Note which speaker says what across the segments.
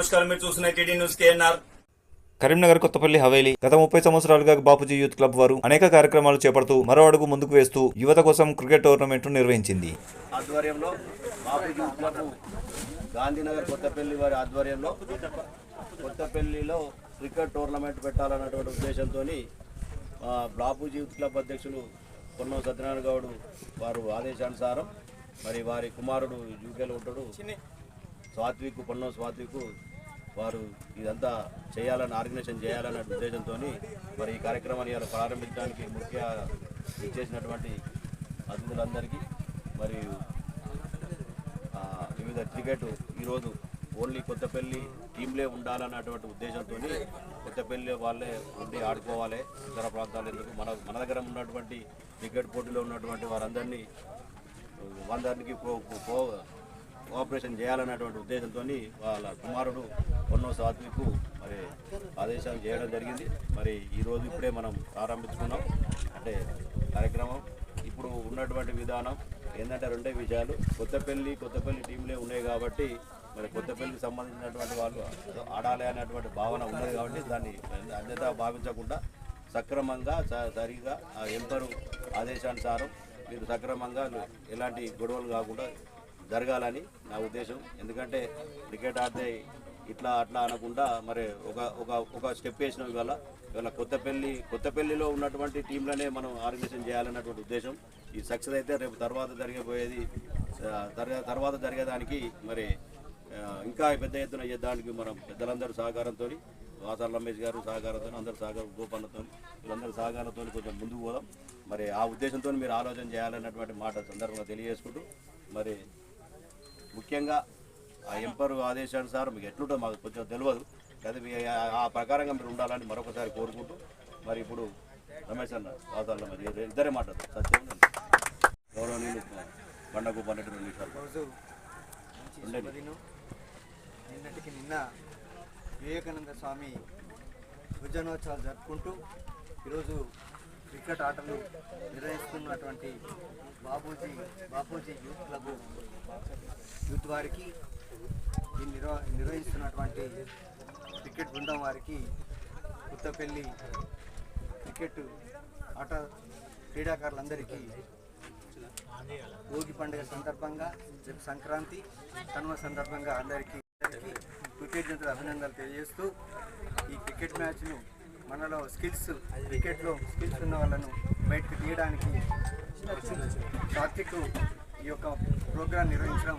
Speaker 1: నమస్కారం. మీరు చూస్తున్న TD news KNR.
Speaker 2: Karimnagar Kothapalli Haveli గత ముప్పై సంవత్సరాలుగా బాపూజీ యూత్ క్లబ్ వారు అనేక కార్యక్రమాలు చేపడుతూ మరో అడుగు ముందుకు వేస్తూ యువత కోసం క్రికెట్ టోర్నమెంట్ నిర్వహించింది.
Speaker 3: ఆధ్వర్యంలో బాపూజీ క్లబ్ గాంధీనగర్ కొత్తపల్లి వారి ఆధ్వర్యంలో కొత్తపల్లిలో క్రికెట్ టోర్నమెంట్ పెట్టాలన్నటువంటి ఉద్దేశంతో బాపూజీ యూత్ క్లబ్ అధ్యక్షులు పొన్నం సత్యనారాయణ గౌడ్ వారు ఆదేశానుసారం మరి వారి కుమారుడు యూకేలో ఉంటాడు. స్వాత్విక్ పొన్నం స్వాత్విక్ వారు ఇదంతా చేయాలని ఆర్గనైజేషన్ చేయాలన్న ఉద్దేశంతో మరి ఈ కార్యక్రమాన్ని ఇలా ప్రారంభించడానికి ముఖ్య ఇచ్చేసినటువంటి అతిథులందరికీ మరియు వివిధ క్రికెట్ ఈరోజు ఓన్లీ కొత్తపల్లి టీంలే ఉండాలన్నటువంటి ఉద్దేశంతో కొత్తపల్లి వాళ్ళే ఉండి ఆడుకోవాలి. ఇతర ప్రాంతాలు ఎందుకు? మన మన దగ్గర ఉన్నటువంటి క్రికెట్ పోటీలో ఉన్నటువంటి వారందరినీ వాళ్ళందరికీ కోఆపరేషన్ చేయాలన్నటువంటి ఉద్దేశంతో వాళ్ళ కుమారుడు ఎన్నో సాత్వికు మరి ఆదేశాలు చేయడం జరిగింది. మరి ఈరోజు ఇప్పుడే మనం ప్రారంభించుకున్నాం. అంటే కార్యక్రమం ఇప్పుడు ఉన్నటువంటి విధానం ఏంటంటే రెండే విషయాలు. కొత్తపల్లి కొత్తపల్లి టీంలే ఉన్నాయి కాబట్టి మరి కొత్తపల్లికి సంబంధించినటువంటి వాళ్ళు ఆడాలి అనేటువంటి భావన ఉన్నది కాబట్టి దాన్ని అన్యత భావించకుండా సక్రమంగా సరిగా ఆ ఎంపరు ఆదేశానుసారం మీరు సక్రమంగా ఎలాంటి గొడవలు కాకుండా జరగాలని నా ఉద్దేశం. ఎందుకంటే క్రికెట్ ఆడితే ఇట్లా అట్లా అనకుండా మరి ఒక ఒక ఒక స్టెప్ వేసిన ఇవాళ. ఇవాళ కొత్తపల్లి కొత్తపల్లిలో ఉన్నటువంటి టీంలనే మనం ఆర్గనైజేషన్ చేయాలన్నటువంటి ఉద్దేశం. ఈ సక్సెస్ అయితే రేపు తర్వాత జరిగిపోయేది తర్వాత జరిగేదానికి మరి ఇంకా పెద్ద ఎత్తున చేద్దానికి మనం పెద్దలందరూ సహకారంతో వాసాల రమేష్ గారు సహకారంతో అందరు సహకారం గోపన్నతో వీళ్ళందరూ సహకారంతో కొంచెం ముందుకు పోదాం. మరి ఆ ఉద్దేశంతో మీరు ఆలోచన చేయాలన్నటువంటి మాట సందర్భంగా తెలియజేసుకుంటూ మరి ముఖ్యంగా ఆ ఎంపర్ ఆదేశానుసారం మీకు ఎట్లుంటో మాకు కొంచెం తెలియదు మీ ఆ- ప్రకారంగా మీరు ఉండాలని మరొకసారి కోరుకుంటూ మరి ఇప్పుడు రమేష్ అన్న వాసాల మరి ఇద్దరే మాట్లాడతారు. సత్యం గౌరవనీయులు బండకు పన్నెండు రెండు నిమిషాలు.
Speaker 4: నిన్నటికి నిన్న వివేకానంద స్వామి భుజనోత్సవాలు జరుపుకుంటూ ఈరోజు క్రికెట్ ఆటలు నిర్వహిస్తున్నటువంటి Babuji Bapuji youth club youth వారికి ఈ నిర్వ నిర్వహిస్తున్నటువంటి క్రికెట్ బృందం వారికి కొత్తపల్లి క్రికెట్ ఆట క్రీడాకారులందరికీ భోగి పండుగ సందర్భంగా రేపు సంక్రాంతి కనుమ సందర్భంగా అందరికీ అందరికీ కృతజ్ఞతలు అభినందనలు తెలియజేస్తూ ఈ క్రికెట్ మ్యాచ్ను మనలో స్కిల్స్ క్రికెట్లో స్కిల్స్ ఉన్న వాళ్ళను బయటకు తీయడానికి సాత్విక్ ఈ యొక్క ప్రోగ్రాం నిర్వహించడం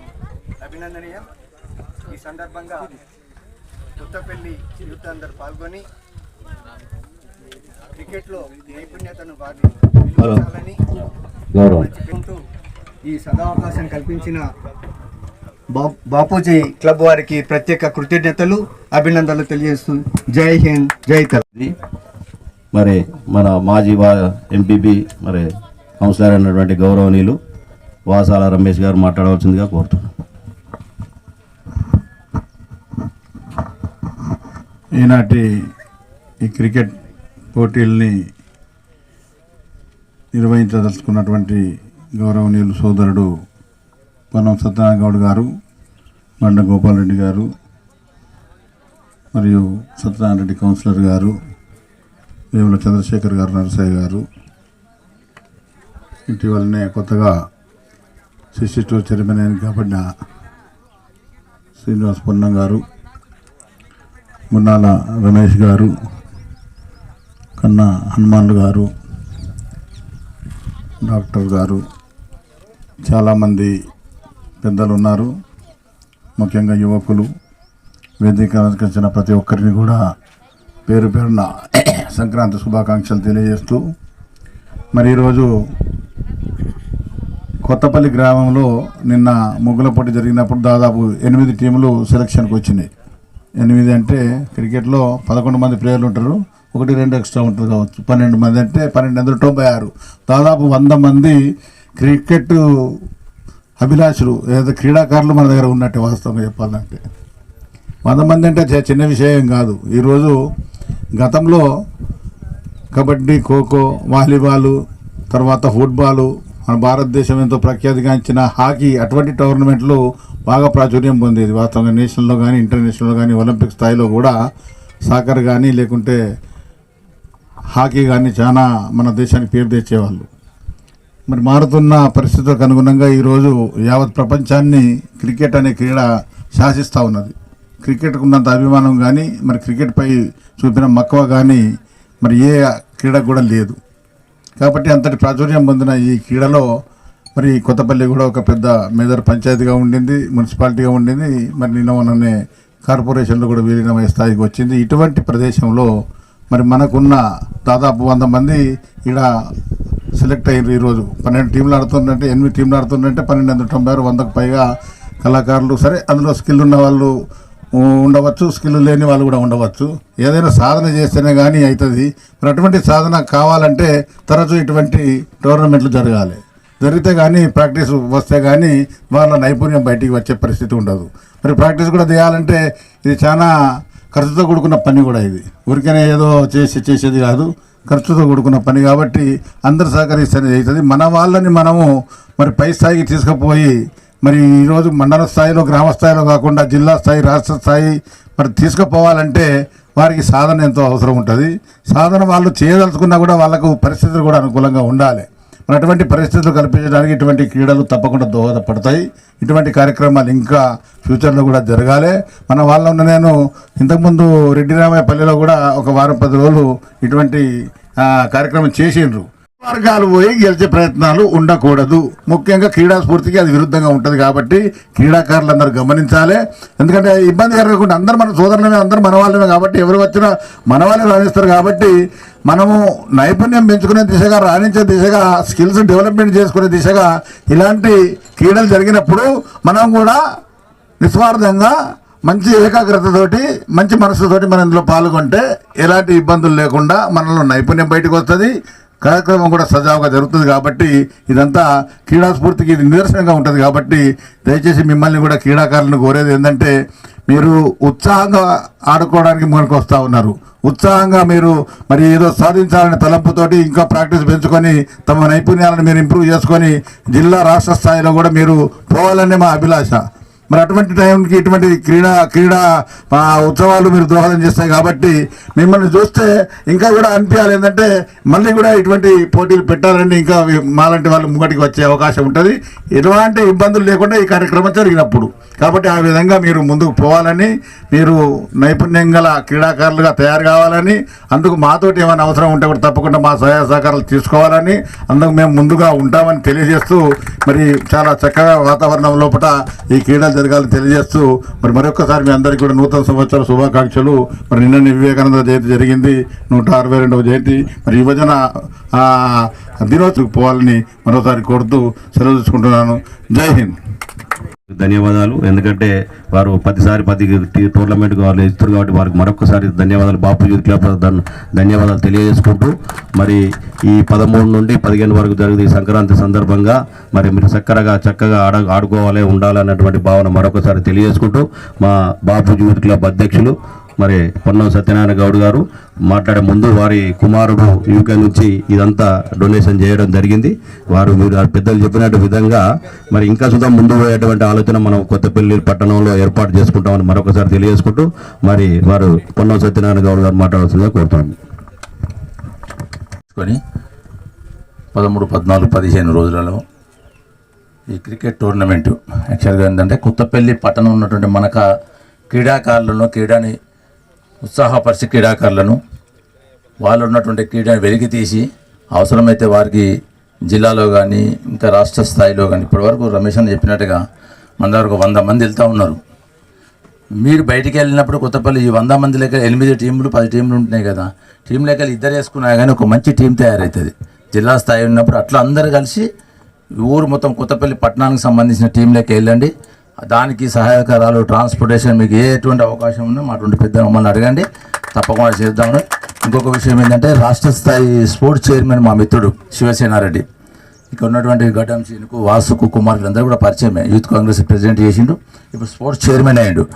Speaker 4: అభినందనీయం. ఈ సందర్భంగా కొత్తపల్లి యూత్ అందరు పాల్గొని క్రికెట్లో నైపుణ్యతను వారిని ఈ సదావకాశం కల్పించిన బాపూజీ క్లబ్ వారికి ప్రత్యేక కృతజ్ఞతలు అభినందనలు తెలియజేస్తూ జై హింద్ జై
Speaker 3: ఇది మరి మన మాజీ వా ఎంపీపీ మరి కౌన్సిలర్ అయినటువంటి గౌరవనీయులు వాసాల రమేష్ గారు మాట్లాడవలసిందిగా కోరుతున్నాను
Speaker 5: ఈనాటి ఈ క్రికెట్ పోటీల్ని నిర్వహించదలుచుకున్నటువంటి గౌరవనీయులు సోదరుడు పొన్నం సత్యనారాయణ గౌడ్ గారు బండ గోపాలరెడ్డి గారు మరియు సత్యనారాయణ రెడ్డి కౌన్సిలర్ గారు వేముల చంద్రశేఖర్ గారు నరసయ్య గారు. ఇటీవలనే కొత్తగా సిక్స్టీ టూ చైర్మన్ అయిన కాబడిన శ్రీనివాస్ పొన్నం గారు మున్నాల రమేష్ గారు కన్నా హనుమాన్లు గారు డాక్టర్ గారు చాలామంది పెద్దలు ఉన్నారు ముఖ్యంగా యువకులు వేదిక అలంకరించిన ప్రతి ఒక్కరిని కూడా పేరు పేరున సంక్రాంతి శుభాకాంక్షలు తెలియజేస్తూ మరి ఈరోజు కొత్తపల్లి గ్రామంలో నిన్న ముగ్గుల పోటీ జరిగినప్పుడు దాదాపు ఎనిమిది టీములు సెలక్షన్కి వచ్చినాయి. ఎనిమిది అంటే క్రికెట్లో పదకొండు మంది ప్లేయర్లు ఉంటారు ఒకటి రెండు ఎక్స్ట్రా ఉంటుంది కావచ్చు. పన్నెండు మంది అంటే పన్నెండు వందల తొంభై ఆరు. దాదాపు వంద మంది క్రికెట్ అభిలాషులు లేదా క్రీడాకారులు మన దగ్గర ఉన్నట్టే వాస్తవంగా చెప్పాలంటే. వంద మంది అంటే చిన్న విషయం కాదు. ఈరోజు గతంలో కబడ్డీ ఖోఖో వాలీబాలు తర్వాత ఫుట్బాలు మన భారతదేశం ఎంతో ప్రఖ్యాతిగాంచిన హాకీ అటువంటి టోర్నమెంట్లు బాగా ప్రాచుర్యం పొందేది. వాస్తవంగా నేషనల్లో కానీ ఇంటర్నేషనల్లో కానీ ఒలింపిక్ స్థాయిలో కూడా సాకర్ కానీ లేకుంటే హాకీ కానీ చాలా మన దేశానికి పేరు తెచ్చేవాళ్ళు. మరి మారుతున్న పరిస్థితులకు అనుగుణంగా ఈరోజు యావత్ ప్రపంచాన్ని క్రికెట్ అనే క్రీడ శాసిస్తూ ఉన్నది. క్రికెట్కు ఉన్నంత అభిమానం కానీ మరి క్రికెట్పై చూపిన మక్కువ కానీ మరి ఏ క్రీడ కూడా లేదు. కాబట్టి అంతటి ప్రాచుర్యం పొందిన ఈ క్రీడలో మరి కొత్తపల్లి కూడా ఒక పెద్ద మేజర్ పంచాయతీగా ఉండింది మున్సిపాలిటీగా ఉండింది మరి నిన్న మొన్ననే కార్పొరేషన్లో కూడా విలీనమయ్యే స్థాయికి వచ్చింది. ఇటువంటి ప్రదేశంలో మరి మనకున్న దాదాపు వంద మంది ఇక్కడ సెలెక్ట్ అయ్యారు ఈరోజు. పన్నెండు టీంలు ఆడుతుందంటే ఎనిమిది టీంలు ఆడుతుందంటే పన్నెండు వందల తొంభై ఆరు వందకు పైగా కళాకారులు సరే అందులో స్కిల్ ఉన్న వాళ్ళు ఉండవచ్చు స్కిల్ లేని వాళ్ళు కూడా ఉండవచ్చు. ఏదైనా సాధన చేస్తేనే కానీ అవుతుంది మరి అటువంటి సాధన కావాలంటే తరచూ ఇటువంటి టోర్నమెంట్లు జరగాలి. జరిగితే కానీ ప్రాక్టీస్ వస్తే కానీ వాళ్ళ నైపుణ్యం బయటికి వచ్చే పరిస్థితి ఉండదు. మరి ప్రాక్టీస్ కూడా చేయాలంటే ఇది చాలా ఖర్చుతో కూడుకున్న పని కూడా ఇది. ఊరికనే ఏదో చేసి చేసేది కాదు. ఖర్చుతో కూడుకున్న పని కాబట్టి అందరు సహకరిస్తేనే అవుతుంది మన వాళ్ళని మనము మరి పై స్థాయికి తీసుకుపోయి మరి ఈరోజు మండల స్థాయిలో గ్రామ స్థాయిలో కాకుండా జిల్లా స్థాయి రాష్ట్ర స్థాయి మరి తీసుకుపోవాలంటే వారికి సాధన ఎంతో అవసరం ఉంటుంది. సాధన వాళ్ళు చేయదలుచుకున్నా కూడా వాళ్ళకు పరిస్థితులు కూడా అనుకూలంగా ఉండాలి. అటువంటి పరిస్థితులు కల్పించడానికి ఇటువంటి క్రీడలు తప్పకుండా దోహదపడతాయి. ఇటువంటి కార్యక్రమాలు ఇంకా ఫ్యూచర్లో కూడా జరగాలి. మన వాళ్ళ ఉన్న నేను ఇంతకుముందు రెడ్డి పల్లెలో కూడా ఒక వారం పది రోజులు ఇటువంటి కార్యక్రమం చేసిండ్రు. వర్గాలు పోయి గెలిచే ప్రయత్నాలు ఉండకూడదు. ముఖ్యంగా క్రీడా స్ఫూర్తికి అది విరుద్ధంగా ఉంటుంది కాబట్టి క్రీడాకారులు అందరూ గమనించాలి. ఎందుకంటే ఇబ్బంది కలగకుండా అందరు మన సోదరులమే అందరూ మన వాళ్ళమే కాబట్టి ఎవరు వచ్చినా మన వాళ్ళే రాణిస్తారు కాబట్టి మనము నైపుణ్యం పెంచుకునే దిశగా రాణించే దిశగా స్కిల్స్ డెవలప్మెంట్ చేసుకునే దిశగా ఇలాంటి క్రీడలు జరిగినప్పుడు మనం కూడా నిస్వార్థంగా మంచి ఏకాగ్రతతోటి మంచి మనసుతోటి మనం ఇందులో పాల్గొంటే ఎలాంటి ఇబ్బందులు లేకుండా మనలో నైపుణ్యం బయటకు వస్తుంది. కార్యక్రమం కూడా సజావుగా జరుగుతుంది కాబట్టి ఇదంతా క్రీడా స్ఫూర్తికి ఇది నిదర్శనంగా ఉంటుంది కాబట్టి దయచేసి మిమ్మల్ని కూడా క్రీడాకారులను కోరేది ఏంటంటే మీరు ఉత్సాహంగా ఆడుకోవడానికి మనకు వస్తూ ఉన్నారు. ఉత్సాహంగా మీరు మరి ఏదో సాధించాలనే తలంపుతోటి ఇంకా ప్రాక్టీస్ పెంచుకొని తమ నైపుణ్యాలను మీరు ఇంప్రూవ్ చేసుకొని జిల్లా రాష్ట్ర స్థాయిలో కూడా మీరు పోవాలనే మా అభిలాష. మరి అటువంటి టైంకి ఇటువంటి క్రీడా క్రీడా ఉత్సవాలు మీరు దోహదం చేస్తాయి కాబట్టి మిమ్మల్ని చూస్తే ఇంకా కూడా అనిపించాలి. ఏంటంటే మళ్ళీ కూడా ఇటువంటి పోటీలు పెట్టాలని ఇంకా మాలాంటి వాళ్ళు ముంగటికి వచ్చే అవకాశం ఉంటుంది. ఎలాంటి ఇబ్బందులు లేకుండా ఈ కార్యక్రమం జరిగినప్పుడు. కాబట్టి ఆ విధంగా మీరు ముందుకు పోవాలని మీరు నైపుణ్యం గల క్రీడాకారులుగా తయారు కావాలని అందుకు మాతోటి ఏమైనా అవసరం ఉంటే కూడా తప్పకుండా మా సహాయ సహకారాలు తీసుకోవాలని అందుకు మేము ముందుగా ఉంటామని తెలియజేస్తూ మరి చాలా చక్కగా వాతావరణం లోపల ఈ క్రీడలు జరగాలని తెలియజేస్తూ మరి మరొకసారి మీ అందరికీ కూడా నూతన సంవత్సర శుభాకాంక్షలు. మరి నిన్న వివేకానంద జయంతి జరిగింది. నూట అరవై రెండవ జయంతి. మరి యువజన ఆ, దినోత్సవం పోవాలని మరోసారి కోరుతూ సెలవు తీసుకుంటున్నాను. జై హింద్.
Speaker 6: ధన్యవాదాలు. ఎందుకంటే వారు ప్రతిసారి ప్రతి టీ- టోర్నమెంట్కి వాళ్ళు ఇస్తారు కాబట్టి వారికి మరొకసారి ధన్యవాదాలు. బాపు యూత్ క్లబ్ ధన్యవాదాలు తెలియజేసుకుంటూ మరి ఈ పదమూడు నుండి పదిహేను వరకు జరిగే ఈ సంక్రాంతి సందర్భంగా మరి మీరు చక్కరగా చక్కగా ఆడ ఆడుకోవాలి ఉండాలన్నటువంటి భావన మరొకసారి తెలియజేసుకుంటూ మా బాపు యూత్ క్లబ్ అధ్యక్షులు మరి పొన్నం సత్యనారాయణ గౌడ్ గారు మాట్లాడే ముందు వారి కుమారుడు యూకే నుంచి ఇదంతా డొనేషన్ చేయడం జరిగింది. వారు మీరు పెద్దలు చెప్పినట్టు విధంగా మరి ఇంకా సుధా ముందు పోయేటువంటి ఆలోచన మనం కొత్తపల్లి పట్టణంలో ఏర్పాటు చేసుకుంటామని మరొకసారి తెలియజేసుకుంటూ మరి వారు పొన్నం సత్యనారాయణ గౌడ్ గారు మాట్లాడాల్సిందిగా కోరుతున్నాను
Speaker 7: కొని పదమూడు పద్నాలుగు పదిహేను రోజులలో ఈ క్రికెట్ టోర్నమెంట్ యాక్చువల్గా ఏంటంటే కొత్తపల్లి పట్టణం ఉన్నటువంటి మనక క్రీడాకారులను క్రీడాని ఉత్సాహపరిచే క్రీడాకారులను వాళ్ళు ఉన్నటువంటి క్రీడను వెలికి తీసి అవసరమైతే వారికి జిల్లాలో కానీ ఇంకా రాష్ట్ర స్థాయిలో కానీ ఇప్పటివరకు రమేష్ అని చెప్పినట్టుగా మన దగ్గర ఒక వంద మంది వెళ్తూ ఉన్నారు. మీరు బయటికి వెళ్ళినప్పుడు కొత్తపల్లి ఈ వంద మంది లెక్క ఎనిమిది టీంలు పది టీంలు ఉంటున్నాయి కదా. టీం లెక్క ఇద్దరు వేసుకున్నా కానీ ఒక మంచి టీం తయారవుతుంది జిల్లా స్థాయి ఉన్నప్పుడు అట్లా అందరు కలిసి ఊరు మొత్తం కొత్తపల్లి పట్టణానికి సంబంధించిన టీం లెక్క వెళ్ళండి. దానికి సహాయకరాలు ట్రాన్స్పోర్టేషన్ మీకు ఏ ఎటువంటి అవకాశం ఉందో మా అటువంటి పెద్ద మమ్మల్ని అడగండి. తప్పకుండా చేద్దామని ఇంకొక విషయం ఏంటంటే రాష్ట్ర స్థాయి స్పోర్ట్స్ చైర్మన్ మా మిత్రుడు శివసేనారెడ్డి ఇక్కడ ఉన్నటువంటి ఘటం సీనుకు వాసుకు కుమార్కి అందరూ కూడా పరిచయమే. యూత్ కాంగ్రెస్ ప్రెసిడెంట్ చేసిండు. ఇప్పుడు స్పోర్ట్స్ చైర్మన్ అయ్యిండు.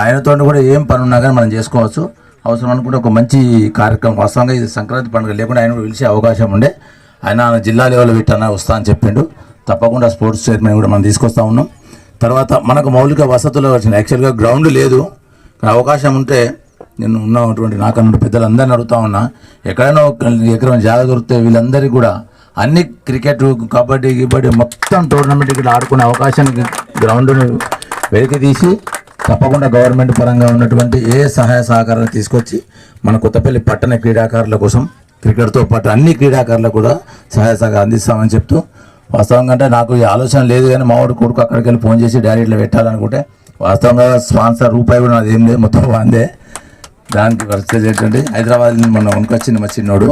Speaker 7: ఆయనతో కూడా ఏం పని ఉన్నా కానీ మనం చేసుకోవచ్చు. అవసరం అనుకుంటే ఒక మంచి కార్యక్రమం. వాస్తవంగా ఇది సంక్రాంతి పండుగ లేకుండా ఆయన కూడా పిలిచే అవకాశం ఉండే. ఆయన జిల్లా లెవెల్ పెట్టాన వస్తా అని చెప్పిండు. తప్పకుండా స్పోర్ట్స్ చైర్మన్ కూడా మనం తీసుకొస్తా ఉన్నాం. తర్వాత మనకు మౌలిక వసతులు వచ్చిన యాక్చువల్గా గ్రౌండ్ లేదు. అవకాశం ఉంటే నేను ఉన్నటువంటి నాకన్నా పెద్దలందరిని అడుగుతా ఉన్నా. ఎక్కడైనా ఎక్కడైనా ఎకరం జాగా దొరికితే వీళ్ళందరికీ కూడా అన్ని క్రికెట్ కబడ్డీ గిబడ్డీ మొత్తం టోర్నమెంట్ ఇక్కడ ఆడుకునే అవకాశాన్ని గ్రౌండ్ను వెలికి తీసి తప్పకుండా గవర్నమెంట్ పరంగా ఉన్నటువంటి ఏ సహాయ సహకారాలు తీసుకొచ్చి మన కొత్తపల్లి పట్టణ క్రీడాకారుల కోసం క్రికెట్తో పాటు అన్ని క్రీడాకారులకు కూడా సహాయ సహకారం అందిస్తామని చెప్తూ వాస్తవంగా అంటే నాకు ఈ ఆలోచన లేదు కానీ మా వాడు కొడుకు అక్కడికి వెళ్ళి ఫోన్ చేసి డాడీ ఇట్లా పెట్టాలనుకుంటే వాస్తవంగా స్పాన్సర్ రూపాయి కూడా నాది ఏం లేదు మొత్తం వాందే. దానికి పరిస్థితి ఏంటంటే హైదరాబాద్ నుంచి మనం కొనుకొచ్చింది మా చిన్నోడు.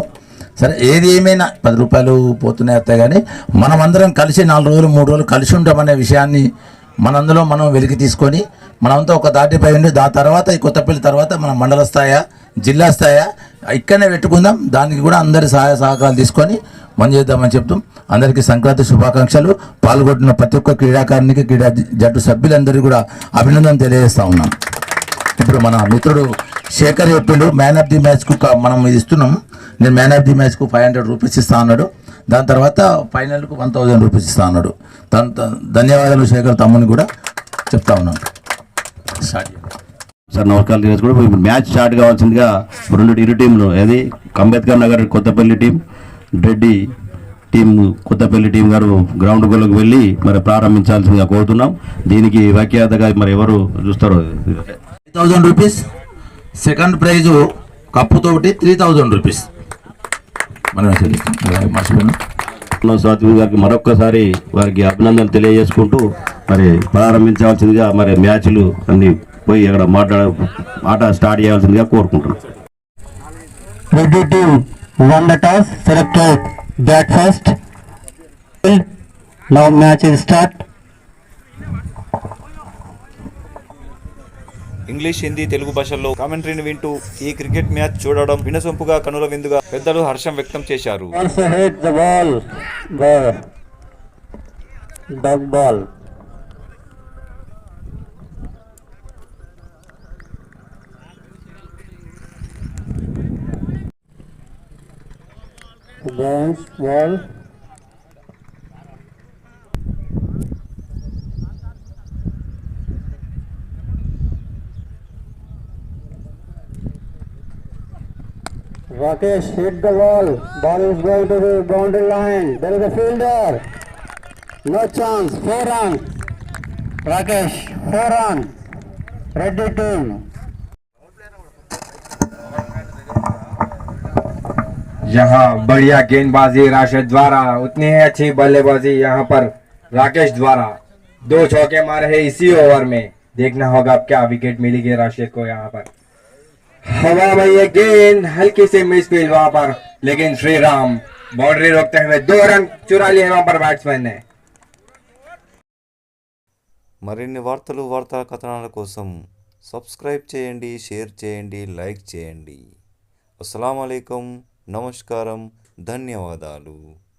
Speaker 7: సరే ఏది ఏమైనా పది రూపాయలు పోతున్నాయి వస్తాయి కానీ మనమందరం కలిసి నాలుగు రోజులు మూడు రోజులు కలిసి ఉంటామనే విషయాన్ని మనందులో మనం వెలికి తీసుకొని మనమంతా ఒక దాటిపై ఉండి దాని తర్వాత ఈ కొత్తపల్లి తర్వాత మన మండల స్థాయా జిల్లా స్థాయా ఇక్కడనే పెట్టుకుందాం. దానికి కూడా అందరి సహాయ సహకారాలు తీసుకొని మనం చేద్దామని చెప్తాం అందరికీ సంక్రాంతి శుభాకాంక్షలు. పాల్గొంటున్న ప్రతి ఒక్క క్రీడాకారునికి క్రీడా జట్టు సభ్యులందరికీ కూడా అభినందన తెలియజేస్తా ఉన్నాం. ఇప్పుడు మన మిత్రుడు శేఖర్ చెప్పిండు మ్యాన్ ఆఫ్ ది మ్యాచ్కు మనం ఇది ఇస్తున్నాం. నేను మ్యాన్ ఆఫ్ ది మ్యాచ్కు ఫైవ్ హండ్రెడ్ రూపీస్ ఇస్తా అన్నాడు. దాని తర్వాత ఫైనల్కు వన్ థౌజండ్ రూపీస్ ఇస్తా అన్నాడు. దాని ధన్యవాదాలు శేఖర్ తమ్ముని కూడా చెప్తా ఉన్నాను స్టార్ట్
Speaker 3: సార్ నమస్కారం తెలియజేసుకుంటూ. ఇప్పుడు మ్యాచ్ స్టార్ట్ కావాల్సిందిగా రెండు ఇరు టీంలు ఏది? Ambedkar Nagar Kothapalli team Reddy team Kothapalli team గారు గ్రౌండ్ గోల్కి వెళ్ళి మరి ప్రారంభించాల్సిందిగా కోరుతున్నాం. దీనికి వ్యాఖ్యాతగా మరి ఎవరు చూస్తారో?
Speaker 7: Three thousand rupees second prize కప్పుతోటి three thousand rupees మనం మర్చిపోయినా?
Speaker 3: సాత్విక్ గారికి మరొక్కసారి వారికి అభినందనలు తెలియజేసుకుంటూ మరి ప్రారంభించాల్సిందిగా మరి మ్యాచ్లు అన్ని పోయి అక్కడ మాట్లాడ ఆట స్టార్ట్ చేయాల్సిందిగా కోరుకుంటున్నాం.
Speaker 6: Won the toss, selected bat first. Now match is start.
Speaker 2: English Hindi Telugu భాషల్లో కామెంటరీని వింటూ ఈ క్రికెట్ మ్యాచ్ చూడడం వినసొంపుగా కనుల విందుగా పెద్దలు హర్షం వ్యక్తం చేశారు
Speaker 6: Also the. Bounce ball. Rakesh hit the ball. Ball is going to the boundary line. There is a fielder. No chance. Four run. Rakesh, four run. Ready team.
Speaker 8: यहाँ बढ़िया गेंदबाजी राशिद द्वारा उतनी ही अच्छी बल्लेबाजी यहाँ पर राकेश द्वारा दो चौके मारे हैं इसी ओवर में देखना होगा अब क्या विकेट मिलेगी राशिद को यहाँ पर हवा में ये गेंद हल्की से मिस फील वहां पर लेकिन श्री राम बाउंड्री रोकते हुए दो रन चुरा लिए वहां पर बैट्समैन ने
Speaker 2: మరిన్ని వార్తలు వార్తా కథనాల కోసం సబ్స్క్రైబ్ చేయండి షేర్ చేయండి లైక్ చేయండి అస్సలం నమస్కారం ధన్యవాదాలు.